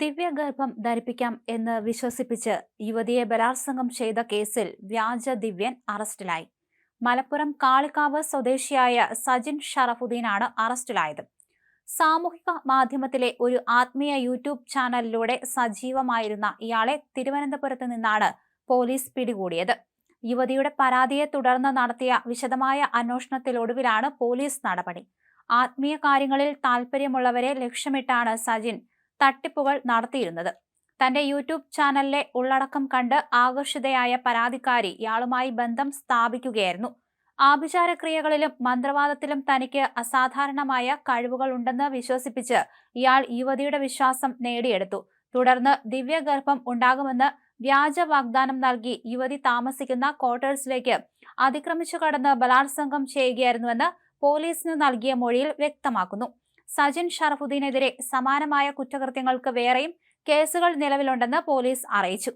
ദിവ്യഗർഭം ധരിപ്പിക്കാം എന്ന് വിശ്വസിപ്പിച്ച് യുവതിയെ ബലാത്സംഗം ചെയ്ത കേസിൽ വ്യാജ ദിവ്യൻ അറസ്റ്റിലായി. മലപ്പുറം കാളിക്കാവ് സ്വദേശിയായ സജിൻ ഷറഫുദ്ദീനാണ് അറസ്റ്റിലായത്. സാമൂഹിക മാധ്യമത്തിലെ ഒരു ആത്മീയ യൂട്യൂബ് ചാനലിലൂടെ സജീവമായിരുന്ന ഇയാളെ തിരുവനന്തപുരത്ത് നിന്നാണ് പോലീസ് പിടികൂടിയത്. യുവതിയുടെ പരാതിയെ തുടർന്ന് നടത്തിയ വിശദമായ അന്വേഷണത്തിലൊടുവിലാണ് പോലീസ് നടപടി. ആത്മീയ കാര്യങ്ങളിൽ താൽപ്പര്യമുള്ളവരെ ലക്ഷ്യമിട്ടാണ് സജിൻ തട്ടിപ്പുകൾ നടത്തിയിരുന്നത്. തന്റെ യൂട്യൂബ് ചാനലിലെ ഉള്ളടക്കം കണ്ട് ആകർഷിതയായ പരാതിക്കാരി ഇയാളുമായി ബന്ധം സ്ഥാപിക്കുകയായിരുന്നു. ആഭിചാരക്രിയകളിലും മന്ത്രവാദത്തിലും തനിക്ക് അസാധാരണമായ കഴിവുകൾ ഉണ്ടെന്ന് വിശ്വസിപ്പിച്ച് ഇയാൾ യുവതിയുടെ വിശ്വാസം നേടിയെടുത്തു. തുടർന്ന് ദിവ്യഗർഭം ഉണ്ടാകുമെന്ന് വ്യാജ വാഗ്ദാനം നൽകി യുവതി താമസിക്കുന്ന ക്വാർട്ടേഴ്സിലേക്ക് അതിക്രമിച്ചു കടന്ന് ബലാത്സംഗം ചെയ്യുകയായിരുന്നുവെന്ന് പോലീസിന് നൽകിയ മൊഴിയിൽ വ്യക്തമാക്കുന്നു. സജിൻ ഷറഫുദ്ദീനെതിരെ സമാനമായ കുറ്റകൃത്യങ്ങൾക്ക് വേറെയും കേസുകൾ നിലവിലുണ്ടെന്ന് പോലീസ് അറിയിച്ചു